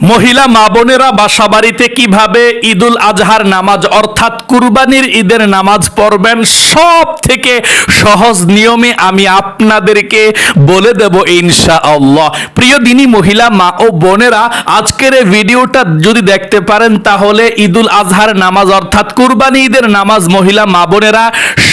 মহিলা মা বোনেরা বাসা বাড়িতে কীভাবে ঈদুল আজহার নামাজ অর্থাৎ কুরবানির ঈদের নামাজ পড়বেন সব থেকে সহজ নিয়মে আমি আপনাদেরকে বলে দেব ইনশা আল্লাহ প্রিয় দিনী মহিলা মা ও বোনেরা, আজকের এই ভিডিওটা যদি দেখতে পারেন, তাহলে ঈদুল আজহার নামাজ অর্থাৎ কুরবানি ঈদের নামাজ মহিলা মা বোনেরা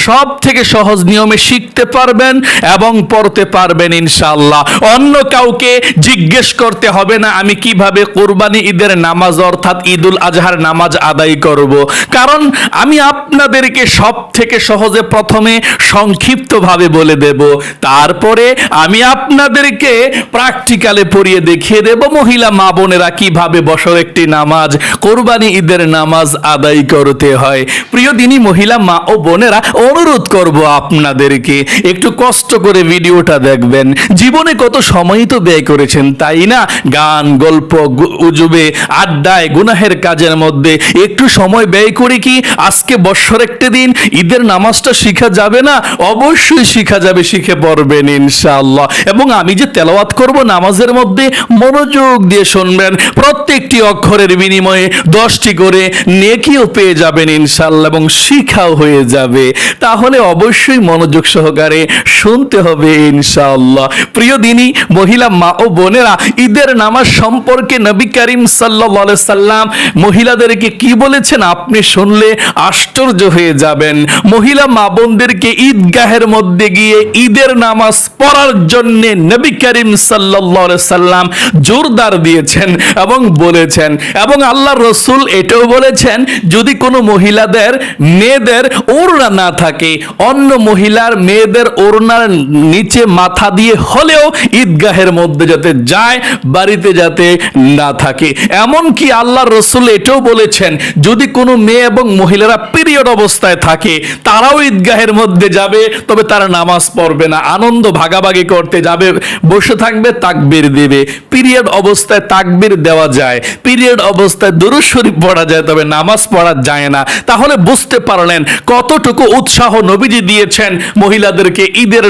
সব থেকে সহজ নিয়মে শিখতে পারবেন এবং পড়তে পারবেন ইনশাআল্লাহ। অন্য কাউকে জিজ্ঞেস করতে হবে না, আমি কীভাবে কোরবানি ঈদের নামাজ অর্থাৎ ঈদুল আজহার নামাজ আদায় করব। কারণ আমি আপনাদেরকে সব থেকে সহজে প্রথমে সংক্ষিপ্তভাবে বলে দেব। তারপরে আমি আপনাদেরকে প্র্যাকটিক্যালে পড়িয়ে দেখিয়ে দেব মহিলা মা বোনেরা কীভাবে বছর একটি নামাজ, কোরবানি ঈদের নামাজ আদায় করতে হয়। প্রিয় দিনী মহিলা মা ও বোনেরা, অনুরোধ করব আপনাদেরকে, একটু কষ্ট করে ভিডিওটা দেখবেন। জীবনে কত সময় তো ব্যয় করেছেন, তাই না? গান, গল্প উজবে, আড্ডায়, গুনাহের কাজের মধ্যে। একটু সময় ব্যয় করে কি? আজকে বৎসর একটা দিন, ঈদের নামাজটা শিখা যাবে না? অবশ্যই শিখা যাবে, শিখে পড়বেন ইনশাআল্লাহ। এবং আমি যে তেলাওয়াত করব নামাজের মধ্যে, মনোযোগ দিয়ে শুনবেন। প্রত্যেকটি অক্ষরের বিনিময়ে দশটি করে নেকিও পেয়ে যাবেন ইনশাআল্লাহ এবং শিখাও হয়ে যাবে। তাহলে অবশ্যই মনোযোগ সহকারে শুনতে হবে ইনশাআল্লাহ। প্রিয় দিনী, মহিলা মা ও বোনেরা, ঈদের নামাজ সম্পর্কে নবী করিম সাল্লাহ সাল্লাম মহিলাদেরকে কি বলেছেন? আপনি শুনলে আশ্চর্য হয়ে যাবেন। মহিলা মা বোনদেরকে ঈদগাহের মধ্যে গিয়ে ঈদের নামাজ পড়ার জন্য নবী করিম সাল্লাহ সাল্লাম জোরদার দিয়েছেন এবং বলেছেন, এবং আল্লাহ রসুল এটাও বলেছেন, যদি কোনো মহিলাদের মেয়েদের ওড়না না থাকে, অন্য মহিলার মেয়েদের ওড়নার নিচে মাথা দিয়ে হলেও ঈদগাহের মধ্যে যাতে যায়, বাড়িতে যাতে না থাকে। এমনকি আল্লাহ রসুল এটাও বলেছেন, যদি কোনো মেয়ে এবং মহিলারা পিরিয়ড অবস্থায় থাকে, তারাও ঈদগাহের মধ্যে যাবে, তবে তারা নামাজ পড়বে না, আনন্দ ভাগাভাগি করতে যাবে, বসে থাকবে, তাকবির দেবে। পিরিয়ড অবস্থায় তাকবির দেওয়া যায় পিরিয়ড অবস্থায় দুরুদ শরীফ পড়া যায়, তবে নামাজ পড়া যায় না। তাহলে বুঝতে পারলেন কতটুকু উৎসাহ নবীজি দিয়েছেন মহিলাদেরকে ঈদের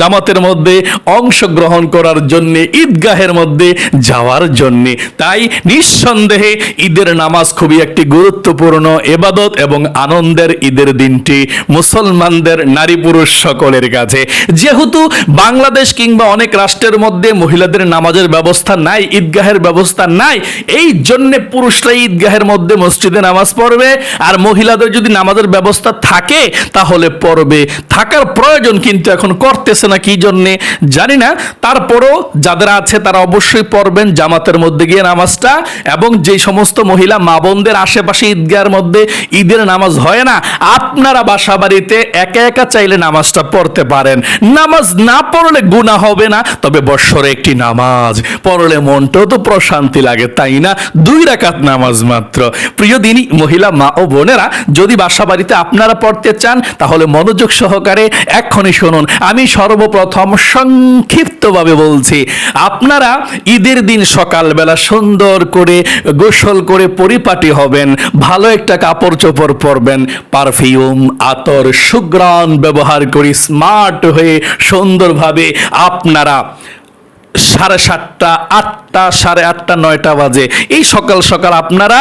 জামাতের মধ্যে অংশগ্রহণ করার জন্যে, ঈদগাহের মধ্যে যাওয়ার জন্য। তাই নিঃসন্দেহে ঈদের নামাজ খুবই একটি গুরুত্বপূর্ণ এবাদত এবং আনন্দের ঈদের দিনটি মুসলমানদের নারী পুরুষ সকলের কাছে। যেহেতু বাংলাদেশ কিংবা অনেক রাষ্ট্রের মধ্যে মহিলাদের নামাজের ব্যবস্থা নাই, ঈদগাহের ব্যবস্থা নাই, এই জন্যে পুরুষরা ঈদগাহের মধ্যে মসজিদে নামাজ পড়বে। আর মহিলাদের যদি নামাজের ব্যবস্থা থাকে, তাহলে পড়বে। থাকার প্রয়োজন কিন্তু এখন করতেছে না, কি জন্যে? জানি না। তারপরও যাদের আছে তারা অবশ্যই পড়বেন, জামাতের মধ্যে গিয়ে নামাজটা এবং যে সমস্ত মহিলা মা বোনদের আশেপাশে ঈদগাহের মধ্যে ঈদের নামাজ হয় না, আপনারা বাসা বাড়িতে একা একা চাইলে নামাজটা পড়তে পারেন। নামাজ না পড়লে গুণা হবে না, তবে বৎসরে একটি নামাজ। পড়লে মনটাও তো প্রশান্তি লাগে, তাই না? দুই রাকাত নামাজ মাত্র। প্রিয় দিনী, মহিলা মা ও বোনেরা, যদি বাসা বাড়িতে আপনারা পড়তে চান, তাহলে মনোযোগ সহকারে এক্ষণে শুনুন। আমি সর্বপ্রথম সংক্ষিপ্তভাবে বলছি, আপনারা ঈদের দিন সকালবেলা সুন্দর করে গোসল করে পরিপাটি হবেন, ভালো একটা কাপড় চোপড় পরবেন, পারফিউম, আতর সুগ্রাণ ব্যবহার করি স্মার্ট হয়ে সুন্দরভাবে আপনারা সাড়ে সাতটা, আটটা, সাড়ে আটটা, নয়টা বাজে। এই সকাল সকাল আপনারা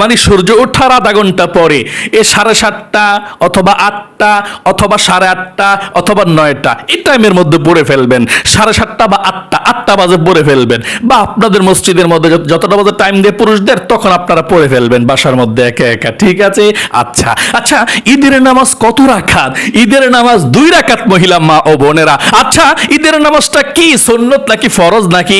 মানে সূর্য ওঠার আধা ঘণ্টা পরে এই সাড়ে সাতটা অথবা আটটা অথবা সাড়ে আটটা অথবা নয়টা, এই টাইমের মধ্যে পড়ে ফেলবেন। সাড়ে সাতটা বা আটটা আটটা বাজে পড়ে ফেলবেন। বা আপনাদের মসজিদের মধ্যে যতটা বাজে টাইম দিয়ে পুরুষদের, তখন আপনারা পড়ে ফেলবেন বাসার মধ্যে একা একা, ঠিক আছে? আচ্ছা আচ্ছা ঈদের নামাজ কত রাখাত? ঈদের নামাজ দুই রাখাত মহিলা মা ও বোনেরা। আচ্ছা ঈদের নামাজটা কি, সুন্নত নাকি ফরজ নাকি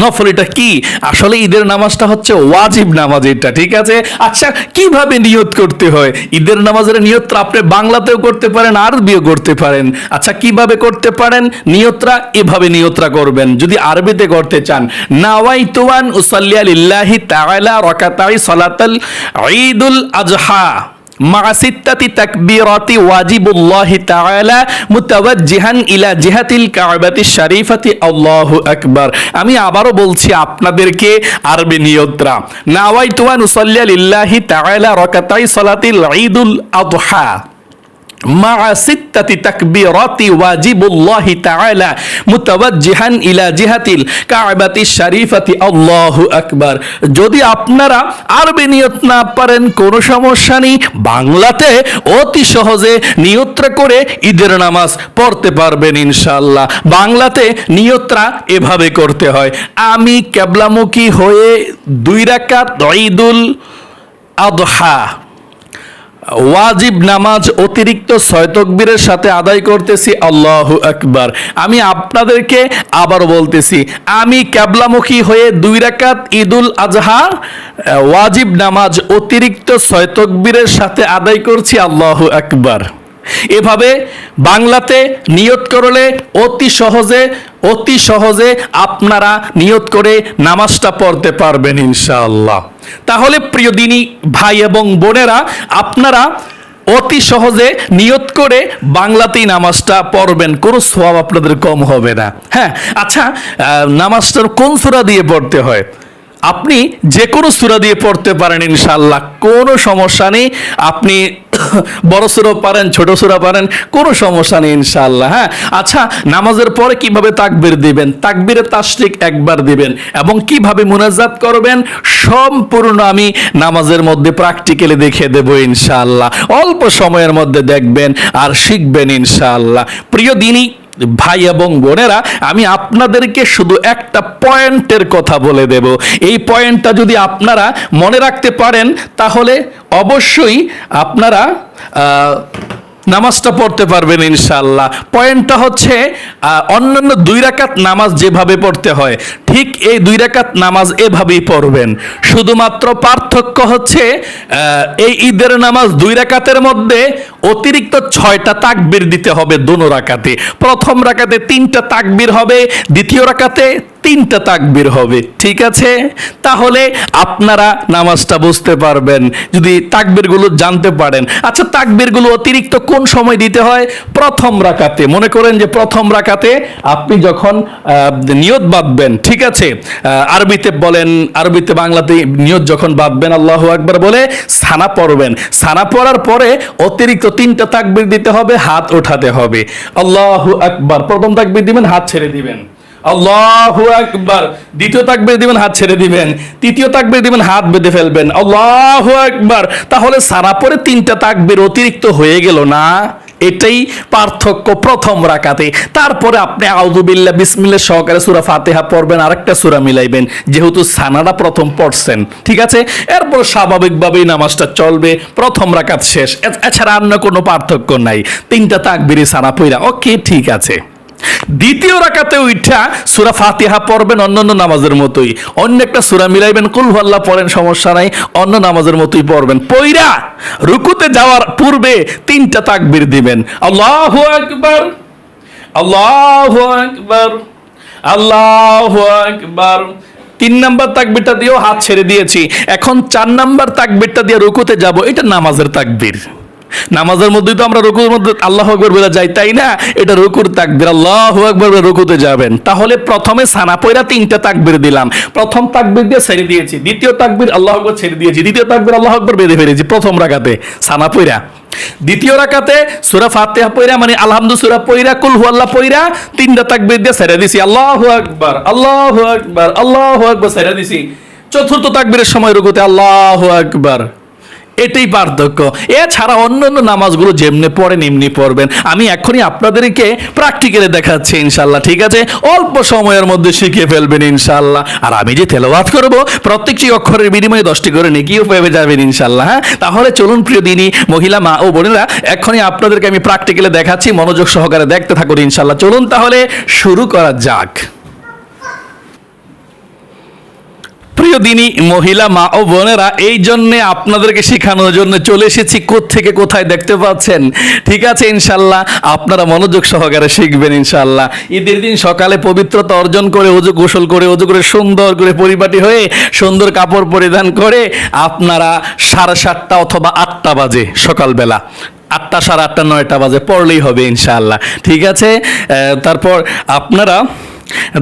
নফল এটা কি? আসলে ঈদের নামাজটা হচ্ছে ওয়াজিব নামাজ এটা, ঠিক আছে? আচ্ছা কীভাবে নিয়ত করতে হয়? ঈদের নামাজের নিয়তটা আপনি বাংলাতেও করতে পারেন, আরবিও করতে পারেন। আচ্ছা কীভাবে করতে পারেন? নিয়তরা, এভাবে নিয়তরা করবেন, যদি আরবিতে করতে চান। নাওয়াইতুয়ান উসাল্লিয়া লিল্লাহি তাআলা রাকাতাই সালাতাল ঈদুল আজহা مع ستة تكبيرات واجب الله تعالى متوجها إلى جهة الكعبة الشريفة الله أكبر আমি আবারও বলছি আপনাদেরকে আরবি নিয়তরা নাওয়াইতু আন উসাল্লিয়া লিল্লাহি তাআলা রাকাতাই সালাতিল ঈদুল আযহা مع ستة تكبيرات واجب الله تعالى متوجها إلى جهة الكعبة الشريفة الله أكبر যদি আপনারা আরবি নিয়ত না পারেন কোনো সমস্যা নেই বাংলাতে অতি সহজে নিয়ত্রা করে ঈদের নামাজ পড়তে পারবেন ইনশাআল্লাহ বাংলাতে নিয়ত্রা এভাবে করতে হয় আমি কেবলামুখী হয়ে দুই রাকাত ঈদুল আদহা ওয়াজিব নামাজ অতিরিক্ত ছয় তকবীরের সাথে আদায় করতেছি, আল্লাহ আকবার। আমি আপনাদেরকে আবার বলতেছি, আমি ক্যাবলামুখী হয়ে দুই রাকাত ঈদুল আজহা ওয়াজিব নামাজ অতিরিক্ত ছয় তকবীরের সাথে আদায় করছি, আল্লাহ আকবার। এভাবে বাংলাতে নিয়ত করলে অতি সহজে অতি সহজে আপনারা নিয়ত করে নামাজটা পড়তে পারবেন ইনশাআল্লাহ। তাহলে প্রিয় দিনী ভাই এবং বোনেরা, আপনারা অতি সহজে নিয়ত করে বাংলাতেই নামাজটা পড়বেন, কোনো সোয়াব আপনাদের কম হবে না। হ্যাঁ আচ্ছা নামাজটার কোন সুরা দিয়ে পড়তে হয়? আপনি যে কোনো সুরা দিয়ে পড়তে পারেন ইনশাল্লাহ কোনো সমস্যা নেই। আপনি বড় সুরা পারেন, ছোট সুরা পারেন, কোনো সমস্যা নেই ইনশাল্লাহ হ্যাঁ? আচ্ছা নামাজের পরে কীভাবে তাকবির দিবেন? তাকবিরে তাসরিক একবার দিবেন এবং কীভাবে মুনাজাত করবেন? সম্পূর্ণ আমি নামাজের মধ্যে প্র্যাকটিক্যালি দেখে দেব ইনশাআল্লাহ। অল্প সময়ের মধ্যে দেখবেন আর শিখবেন ইনশাআল্লাহ। প্রিয় দিনই ভাই এবং বোনেরা, আমি আপনাদেরকে শুধু একটা পয়েন্টের কথা বলে দেব। এই পয়েন্টটা যদি আপনারা মনে রাখতে পারেন, তাহলে অবশ্যই আপনারা নামাজটা পড়তে পারবেন ইনশাল্লাহ পয়েন্টটা হচ্ছে অন্যান্য দুই রাকাত নামাজ যেভাবে পড়তে হয় ঠিক এই দুই রাকাত নামাজ এভাবেই পড়বেন। শুধুমাত্র পার্থক্য হচ্ছে এই ঈদের নামাজ দুই রাকাতের মধ্যে অতিরিক্ত ছয়টা তাকবির দিতে হবে দোনো রাকাতে প্রথম রাকাতে তিনটা তাকবির হবে, দ্বিতীয় রাকাতে তিনটা তাকবির হবে। ঠিক আছে? তাহলে আপনারা নামাজটা বুঝতে পারবেন, যদি তাকবিরগুলো জানতে পারেন। আচ্ছা তাকবিরগুলো অতিরিক্ত কোন সময় দিতে হয়? প্রথম রাকাতে মনে করেন যে প্রথম রাকাতে আপনি যখন নিয়ত বাঁধবেন, ঠিক আছে আরবিতে বলেন, আরবিতে বাংলাতে নিয়ত যখন বাঁধবেন, আল্লাহ একবার বলে সানা পড়বেন। সানা পড়ার পরে অতিরিক্ত তিনটা তাকবির দিতে হবে, হাত ওঠাতে হবে। আল্লাহ আকবার, প্রথম তাকবির দিবেন, হাত ছেড়ে দিবেন। আল্লাহু আকবার, দ্বিতীয় তাকবীর দিবেন, হাত ছেড়ে দিবেন। তৃতীয় তাকবীর দিবেন, হাত বেঁধে ফেলবেন। আল্লাহু আকবার, তাহলে সারা পরে তিনটা তাকবীর অতিরিক্ত হয়ে গেল না? এটাই পার্থক্য প্রথম রাকাতে। তারপরে আপনি আউদুবিল্লা বিসমিল্লা সহকারে সুরা ফাতেহা পড়বেন, আরেকটা সুরা মিলাইবেন, যেহেতু সানাটা প্রথম পড়ছেন, ঠিক আছে? এরপর স্বাভাবিকভাবেই নামাজটা চলবে, প্রথম রাকাত শেষ। এছাড়া অন্য কোনো পার্থক্য নাই। তিনটা তাকবিরি সানা পইরা, ওকে, ঠিক আছে। দ্বিতীয় রাকাতে উঠা সুরা ফাতিহা পড়বেন অন্যান্য নামাজের মতোই। অন্য একটা সুরা মিলাইবেন, কুল আল্লাহ পড়েন, সমস্যা নাই, অন্য নামাজের মতোই পড়বেন। পইরা রুকুতে যাওয়ার পূর্বে তিনটা তাকবীর দিবেন। আল্লাহু আকবার আল্লাহু আকবার আল্লাহু আকবার। তিন নাম্বার তাকবিরটা দিয়েও হাত ছেড়ে দিয়েছি। এখন চার নাম্বার তাকবিরটা দিয়ে রুকুতে যাব, এটা নামাজের তাকবীর। নামাজের মধ্যেই তো আমরা রুকুর মধ্যে আল্লাহ আকবর বলে যাই, তাই না? এটা রুকুর তাকবির, আল্লাহ আকবর বলে রুকুতে যাবেন। তাহলে প্রথমে সানা পয়রা তিনটা তাকবির দিলাম। প্রথম তাকবির দিয়ে ছেড়ে দিয়েছি। দ্বিতীয় তাকবির আল্লাহ আকবর ছেড়ে দিয়েছি। দ্বিতীয় তাকবির আল্লাহ আকবর বেঁধে ফেলেছি প্রথম রাখাতে সানা পয়রা দ্বিতীয় রাকাতে সুরা ফাতিহা পয়রা মানে আলহামদু সুরা পয়রা কুল হু আল্লাহ পয়রা তিনটা তাকবির দিয়ে ছেড়ে দিছি। আল্লাহু আকবার আল্লাহু আকবার আল্লাহু আকবার ছেড়ে দিছি। চতুর্থ তাকবীরের সময় রুকুতে আল্লাহু আকবার। এটাই পার্থক্য। এছাড়া অন্যান্য নামাজগুলো যেমনি পড়েন, এমনি পড়বেন। আমি এখনই আপনাদেরকে প্র্যাকটিক্যালি দেখাচ্ছি ইনশাল্লাহ ঠিক আছে? অল্প সময়ের মধ্যে শিখে ফেলবেন ইনশাল্লাহ আর আমি যে তেলাওয়াত করব প্রত্যেকটি অক্ষরের বিনিময়ে দশটি করে নেকিও পেয়ে যাবেন ইনশাল্লাহ হ্যাঁ? তাহলে চলুন, প্রিয় দিনী, মহিলা, মা ও বোনেরা এখনই আপনাদেরকে আমি প্র্যাকটিক্যালি দেখাচ্ছি, মনোযোগ সহকারে দেখতে থাকুন ইনশাল্লাহ চলুন তাহলে শুরু করা যাক। প্রিয় দিনী মহিলা, মা ও বোনেরা, এই জন্যে আপনাদেরকে শেখানোর জন্য চলে এসেছি। থেকে কোথায় দেখতে পাচ্ছেন? ঠিক আছে, ইনশাল্লাহ আপনারা মনোযোগ সহকারে শিখবেন, ইনশাল্লাহ। ঈদের দিন সকালে পবিত্রতা অর্জন করে অজু গোসল করে, অজু করে সুন্দর করে পরিপাটি হয়ে সুন্দর কাপড় পরিধান করে আপনারা সাড়ে সাতটা অথবা আটটা বাজে সকালবেলা। আটটা সাড়ে আটটা, নয়টা বাজে পড়লেই হবে, ইনশাল্লাহ। ঠিক আছে? তারপর আপনারা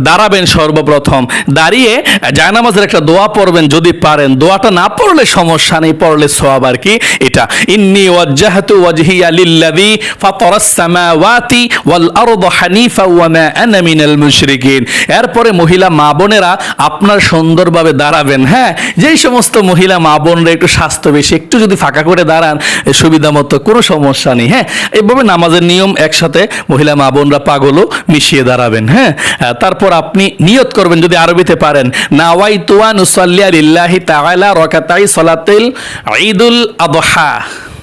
দাঁড়াবেন সর্বপ্রথম। দাঁড়িয়ে জায়নামাজের একটা দোয়া পড়বেন যদি পারেন। দোয়াটা না পড়লে সমস্যা নেই, পড়লে সোয়াব আর কি। এটা, ইন্নি ওয়াজ্জাহাতু ওয়াজহিয়া লিল্লাযী ফাতারাস সামাওয়াতি ওয়াল আরদ হানিফা ওয়া মা আনা মিনাল মুশরিকিন। এরপরে মহিলা মা বোনেরা আপনার সুন্দরভাবে দাঁড়াবেন হ্যাঁ? যেই সমস্ত মহিলা মা বোনরা একটু স্বাস্থ্য বেশি, একটু যদি ফাঁকা করে দাঁড়ান সুবিধা মতো কোনো সমস্যা নেই হ্যাঁ? এইভাবে নামাজের নিয়ম একসাথে মহিলা মা বোনরা পাগলও মিশিয়ে দাঁড়াবেন হ্যাঁ? তারপর আপনি নিয়ত করবেন যদি আরবিতে পারেন নাওয়াই তুয়া নুসাল্লিয়া লিল্লাহি তাআলা রাকাতাই সালাতিল ঈদুল আদহা।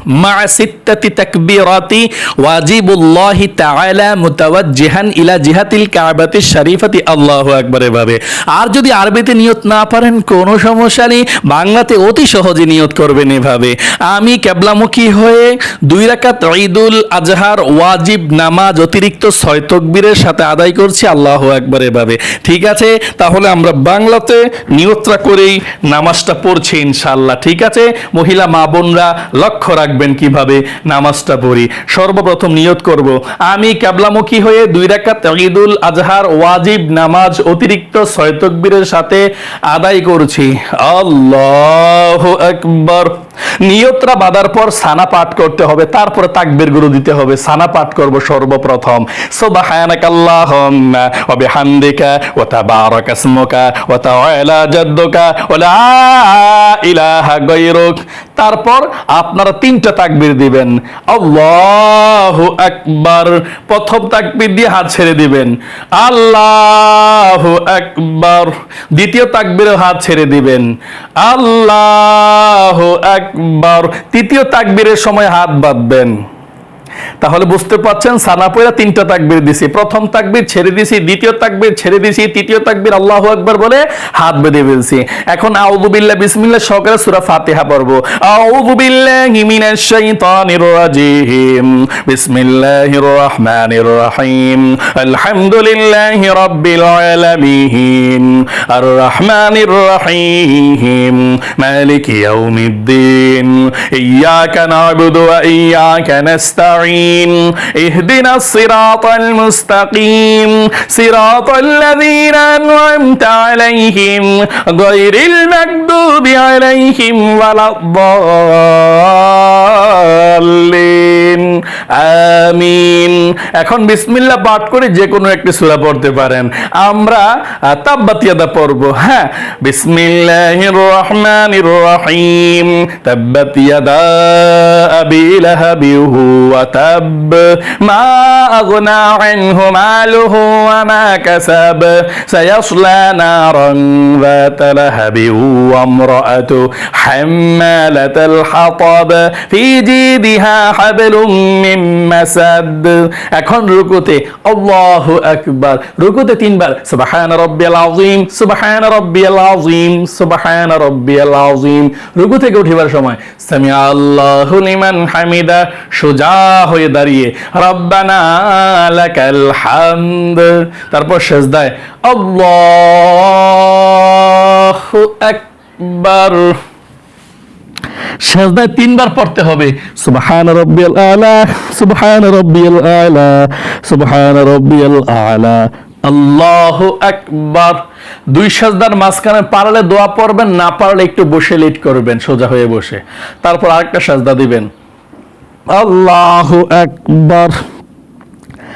মা সিত্তাতি তাকবীরাতি ওয়াজিবুল্লাহ তাআলা মুতাওয়াজ্জিহান ইলা জিহাতিল কাবাতি শরীফাতি আল্লাহু আকবার এভাবে। আর যদি আরবিতে নিয়ত না পারেন, কোনো সমস্যা নেই। বাংলাতে অতি সহজে নিয়ত করবেন এভাবে। আমি কেবলামুখী হয়ে দুই রাকাত ঈদুল আজহার ওয়াজিব নামাজ অতিরিক্ত ছয় তকবীরের সাথে আদায় করছি। আল্লাহ একবার এভাবে। ঠিক আছে? তাহলে আমরা বাংলাতে নিয়তটা করেই নামাজটা পড়ছি ইনশাল্লাহ ঠিক আছে? মহিলা মা বোনরা লক্ষ্য রাখবেন। কীভাবে? নামাজটা পড়ি। সর্বপ্রথম নিয়ত করব, আমি কেবলামুখী হয়ে দুই রাকাত ঈদুল আজহার ওয়াজিব নামাজ অতিরিক্ত ছয় সাথে আদায় করছি। আল্লাহ আকবার। নিয়তরা বাঁধার পর সানা পাঠ করতে হবে, তারপরে তাকবীর গুরু দিতে হবে, সানা পাঠ করব সর্বপ্রথম। সুবহানাকাল্লাহুম্মা ওয়া বিহামদিকা ওয়া তাবারাকা ইসমুকা ওয়া তাআলা জাদ্দুকা ওয়া লা ইলাহা গায়রুক। তারপর আপনারা তিনটা তাকবীর দিবেন। আল্লাহু আকবার। প্রথম তাকবীর দিয়ে হাত ছেড়ে দিবেন। আল্লাহু আকবার। দ্বিতীয় তাকবীরে হাত ছেড়ে দিবেন। আল্লাহু আকবার তৃতীয় তাকবীরের সময় হাত বাঁধবেন। তাহলে বুঝতে পারছেন সানাপুরা তিনটা তাকবীর দিছি। প্রথম তাকবীর ছেড়ে দিছি, দ্বিতীয় তাকবীর ছেড়ে দিছি, তৃতীয় তাকবীর আল্লাহু আকবার বলে হাত বেঁধে ফেলছি। এখন আউযু বিল্লাহ, বিসমিল্লাহ সহকারে সূরা ফাতিহা পড়ব। আউযু বিল্লাহি মিনাশ শাইতানির রাজিম। বিসমিল্লাহির রহমানির রহিম। আলহামদুলিল্লাহি রাব্বিল আলামিন। আর রহমানির রহিম। মালিকি ইয়াউমিদ্দিন। ইয়াকা না'বুদু ওয়া ইয়াকা أجمعين اهدنا الصراط المستقيم. صراط الذين أنعمت عليهم. غير المكذوب عليهم ولا الضالين. আমিন এখন বিসমিল্লাহ পাঠ করে যে কোনো একটি সূরা পড়তে পারেন আমরা আহ, তাব্বাত ইয়াদা পড়ব হ্যাঁ বিসমিল্লাহির রহমানির রহিম তাব্বাত ইয়াদা আবি লাহাবি ওয়া তাব মা আগনা আনহু মালুহু ওয়া মা কাসাব সায়াসলা নারান ذات لهب وامرأته حمالة الحطب في جيدها حبل মিম এখন রুকুতে আল্লাহু আকবার। রুকুতে তিনবার, সুবহান রাব্বিয়াল আযীম, সুবহান রাব্বিয়াল আযীম, সুবহান রাব্বিয়াল আযীম। রুকু থেকে উঠিবার সময় আল্লাহু লিমান হামিদা, সোজা হয়ে দাঁড়িয়ে, রব্বানা লাকাল হামদ। তারপর সেজদায়, আল্লাহু আকবার। সেজদায় তিনবার পড়তে হবে। সুবহান রব্বিয়াল আলা, সুবহান রব্বিয়াল আলা, সুবহান রব্বিয়াল আলা। আল্লাহু আকবার। দুই সাজদার মাঝখানে পারলে দোয়া পড়বেন, না পারলে একটু বসে লেট করবেন, সোজা হয়ে বসে। তারপর আরেকটা সাজদা দিবেন। আল্লাহ আকবার।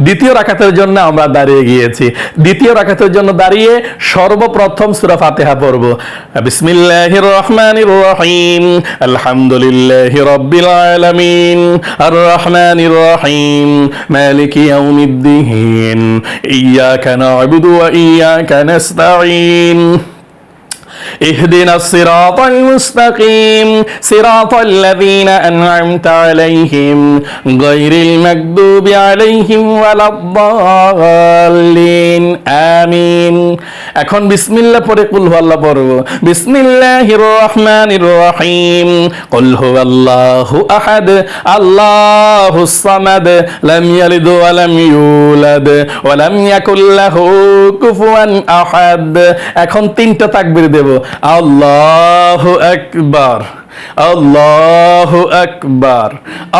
দ্বিতীয় রাকাতের জন্য আমরা দাঁড়িয়ে গিয়েছি। দ্বিতীয় রাকাতের জন্য দাঁড়িয়ে সর্বপ্রথম সূরা ফাতিহা পড়ব। বিসমিল্লাহির রহমানির রহিম। আলহামদুলিল্লাহি রাব্বিল আলামিন। আর রহমানির রহিম। মালিকি ইয়াউমিদ্দিন। ইয়াকা না'বুদু ওয়া ইয়াকা নাস্তাঈন। اهدنا الصراط المستقيم صراط الذين أنعمت عليهم غير المكذوب عليهم ولا الضالين آمين এখন বিসমিল্লাহ পরে কুল আল্লাহ পড়ব বিসমিল্লাহির রহমানির রহিম কুল হুয়াল্লাহু আহাদ আল্লাহুস সামাদ লাম ইয়ালিদ ওয়া লাম ইউলাদ ওয়া লাম ইয়াকুল লাহু কুফুয়ান আহাদ এখন তিনটা তাকবীর দেব আল্লাহ একবার আল্লাহ একবার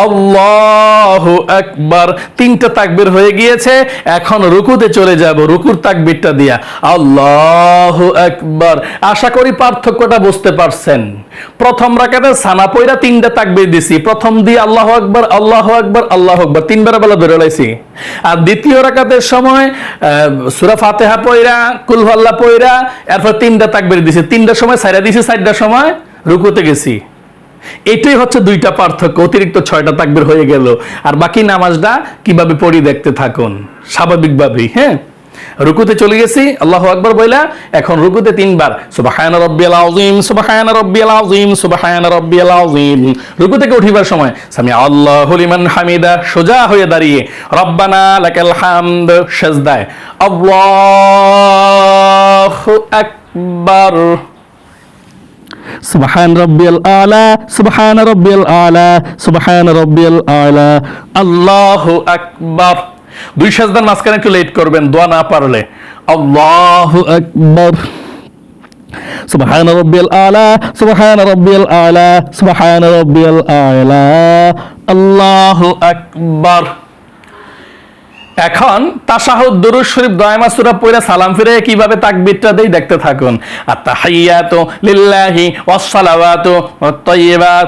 আল্লাহ একবার তিনটা তাকবির হয়ে গিয়েছে, এখন রুকুতে চলে যাব, রুকুর তাকবিরটা দিয়া। আল্লাহ একবার আশা করি পার্থক্যটা বুঝতে পারছেন। প্রথম রাকাতে সানা পয়রা তিনটা তাকবির দিছি। প্রথম দিয়ে আল্লাহ আকবার আল্লাহ আকবার আল্লাহ আকবার। তিনবার বেলা ধরে লাইছি আর দ্বিতীয় রাকাতের সময় সুরা ফাতেহা পয়রা কুলহাল্লা পয়রা এরপর তিনটা তাকবির দিছি। তিনটার সময় সাইরা দিছি, চারটার সময় রুকুতে গেছি। এটাই হচ্ছে দুইটা পার্থক্য। অতিরিক্ত ছয়টা তাকবির হয়ে গেল। আর বাকি নামাজটা কীভাবে পড়ি দেখতে থাকুন। স্বাভাবিকভাবেই হ্যাঁ? রুকুতে চলে গেছি, আল্লাহু আকবার বইলা, এখন রুকুতে তিনবার, সুবহান রাব্বিয়াল আযীম, সুবহান রাব্বিয়াল আযীম, সুবহান রাব্বিয়াল আযীম। রুকু থেকে উঠিবার সময়? সামি আল্লাহু লিমান হামিদা, সোজা হয়ে দাঁড়িয়ে, রব্বানা লাকাল হামদ, সেজদায়, আল্লাহু আকবার। সুবহান রব্বিয়াল আলা, সুবহান রব্বিয়াল আলা, সুবহান রব্বিয়াল আলা। আল্লাহু আকবার। দুই সাজদার মাঝখানে একটু লেট করবেন, দোয়া না পারলে। আল্লাহু আকবার। সুবহান রব্বিয়াল আলা, সুবহান রব্বিয়াল আলা, সুবহান রব্বিয়াল আলা। আল্লাহু আকবার। এখন তাসাহুদ দুরুদ শরীফ দয়ামা সূরা পড়ে সালাম ফিরে কীভাবে তাকবীরটা দেই দেখতে থাকুন। আত-তাহিয়াতু লিল্লাহি ওয়াস-সালাওয়াতু ওয়াত-তাইয়্যিবাত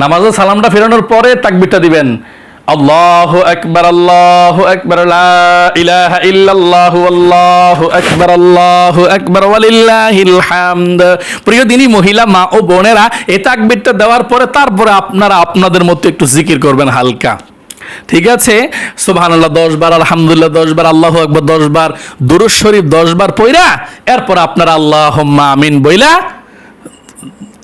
নামাজে সালামটা ফেরানোর পরে তাকবিরটা দিবেন। আল্লাহ আকবার আল্লাহ আকবার ইলাহা ইল্লাল্লাহু, আল্লাহু আকবার আল্লাহু আকবার, ওয়ালিল্লাহিল হামদ। প্রিয় দিনী মহিলা, মা ও বোনেরা, এই তাকবিরটা দেওয়ার পরে তারপরে আপনারা আপনাদের মতো একটু জিকির করবেন হালকা। ঠিক আছে? সুবহানাল্লাহ, দশ বার, আলহামদুলিল্লাহ, দশ বার, আল্লাহু আকবার, দশ বার, দুরুদ শরীফ দশ বার পইরা, এরপর আপনারা আল্লাহ আমিন বইলা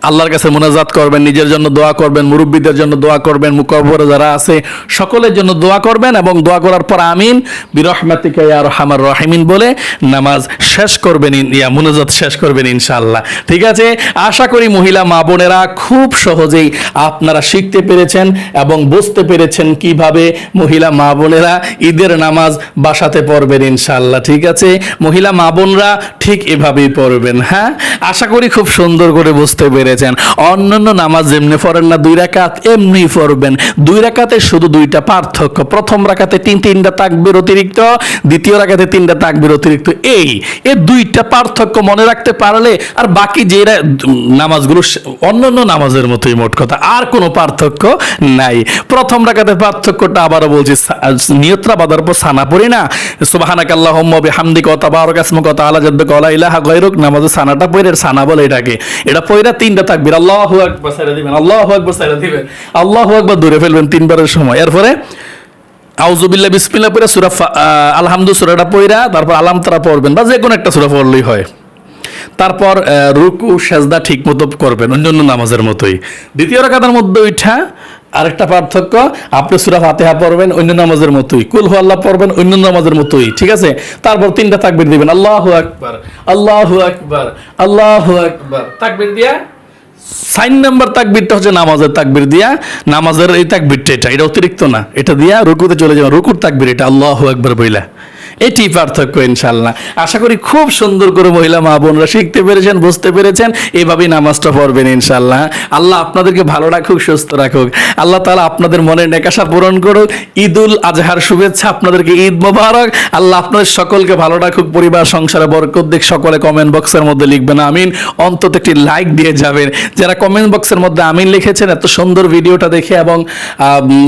আল্লাহর কাছে মোনাজাত করবেন, নিজের জন্য দোয়া করবেন, মুরব্বীদের জন্য দোয়া করবেন, মুকব্বরে যারা আছে, সকলের জন্য দোয়া করবেন এবং দোয়া করার পর আমিন। বিরহমাতিকা ইয়া রহমার রহিমিন বলে নামাজ শেষ করবেন ইয়া মুনাজাত শেষ করবেন ইনশাআল্লাহ। ঠিক আছে? আশা করি মহিলা, মা বোনেরা খুব সহজেই আপনারা শিখতে পেরেছেন এবং বুঝতে পেরেছেন কীভাবে মহিলা, মা বোনেরা ঈদের নামাজ বাসাতে পড়বেন ইনশাআল্লাহ। ঠিক আছে? মহিলা, মা বোনরা ঠিক এভাবেই পড়বেন হ্যাঁ? আশা করি খুব সুন্দর করে বুঝতে পেরেছেন অন্যান্য নামাজ যেমনি পড়েন না, দুই রাকাত এমনি পড়বেন। দুই রাকাতে শুধু দুইটা পার্থক্য। প্রথম রাকাতে তিন, তিনটা তাকবির অতিরিক্ত, দ্বিতীয় রাকাতে তিনটা তাকবির অতিরিক্ত। এই, এ দুইটা পার্থক্য মনে রাখতে পারলে আর বাকি যে নামাজগুলো অন্যান্য নামাজের মতোই মোট কথা। আর কোনো পার্থক্য নাই। প্রথম রাকাতে পার্থক্যটা আবারও বলছি নিয়ত্রা বাদার পর সানা পড়ি না। সুবহানাক আল্লাহুম্মা বিহামদিকা ওয়া তাবারাকা ইসমুকা ওয়া তাআলা জাদ্দুকা ওয়া লা ইলাহা গায়রুক। নামাজে সানাটা পড়ে সানা বলে এটাকে। এটা পড়া তিনটা তাকবীর, আল্লাহু আকবার সাইরা দিবেন, আল্লাহু আকবার সাইরা দিবেন, আল্লাহু আকবার দূরে ফেলবেন তিনবারের সময়। এরপরে আউজুবিল্লাহ বিসমিল্লাহ পড়া সূরা আলহামদু সূরাটা পড়া তারপর আলাম তারা পড়বেন বা যে কোনো একটা সূরা পড়লেই হয়। তারপর রুকু, সেজদা ঠিক মতো করবেন, অন্যান্য নামাজের মতোই। দ্বিতীয় রাকাতের মধ্যে ওইটা আরেকটা পার্থক্য, আপনি সুরা ফাতিহা পড়বেন, অন্য নামাজের মতোই। কুল হু আল্লাহ পড়বেন, অন্য নামাজের মতোই, ঠিক আছে? তারপর তিনটা তাকবির দিবেন, আল্লাহু আকবার আল্লাহু আকবার আল্লাহু আকবার। তাকবির দিয়া সাইন নাম্বার তাকবিরটা হচ্ছে নামাজের তাকবির দিয়া, নামাজের এই তাকবিরটা এটা। এটা অতিরিক্ত না। এটা দিয়া রুকুতে চলে যাওয়া রুকুর তাকবির এটা। আল্লাহু একবার বইলা। এটি পার্থক্য ইনশাল্লাহ আশা করি খুব সুন্দর করে মহিলা মা বোনরা শিখতে পেরেছেন, বুঝতে পেরেছেন, এভাবেই নামাজটা পড়বেন ইনশাল্লাহ আল্লাহ আপনাদেরকে ভালো রাখুক, সুস্থ রাখুক। আল্লাহ তালা আপনাদের মনের নেকাশা পূরণ করুক। ঈদুল আজহার শুভেচ্ছা আপনাদেরকে, ঈদ মোবারক। আল্লাহ আপনাদের সকলকে ভালো রাখুক, পরিবার, সংসারে বরকত দিক। সকলে কমেন্ট বক্সের মধ্যে লিখবেন, আমিন। অন্তত একটি লাইক দিয়ে যাবেন। যারা কমেন্ট বক্সের মধ্যে আমিন লিখেছেন, এত সুন্দর ভিডিওটা দেখে এবং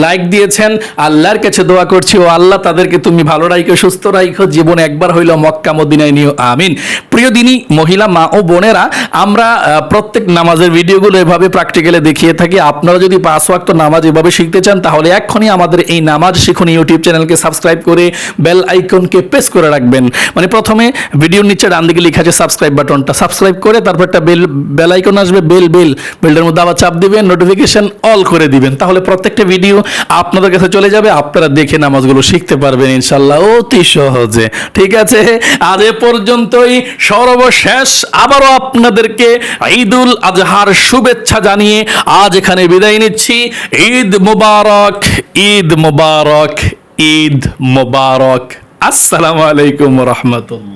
লাইক দিয়েছেন, আল্লাহর কাছে দোয়া করছি। ও আল্লাহ তাদেরকে তুমি ভালো রাখো সুস্থ রাখো জীবনে একবার হইল মক্কা, মদিনায় নিও, আমিন। প্রিয় দিনী, মহিলা, মা ও বোনেরা, আমরা প্রত্যেক নামাজের ভিডিওগুলো এভাবে প্র্যাকটিক্যালে দেখিয়ে থাকি। আপনারা যদি পাঁচ ওয়াক্ত নামাজ এভাবে শিখতে চান, তাহলে এক্ষুনি আমাদের এই নামাজ শিখুন ইউটিউব চ্যানেলকে সাবস্ক্রাইব করে বেল আইকনকে প্রেস করে রাখবেন। মানে প্রথমে ভিডিওর নিচে ডান দিকে লেখা আছে সাবস্ক্রাইব বাটনটা। সাবস্ক্রাইব করে তারপর একটা বেল বেল আইকন আসবে, বেল বেল। বেলটার মধ্যে আবার চাপ দিবেন নোটিফিকেশন অল করে দিবেন। তাহলে প্রত্যেকটা ভিডিও আপনাদের কাছে চলে যাবে, আপনারা দেখে নামাজগুলো শিখতে পারবেন ইনশাল্লাহ। অতি সহজে ঠিক আছে? আজ এ পর্যন্তই সর্বশেষ আবারও আপনাদেরকে ঈদুল আজহার শুভেচ্ছা জানিয়ে আজ এখানে বিদায় নিচ্ছি। ঈদ মোবারক ঈদ মোবারক ঈদ মোবারক। আসসালামু আলাইকুম রহমতুল্লাহ।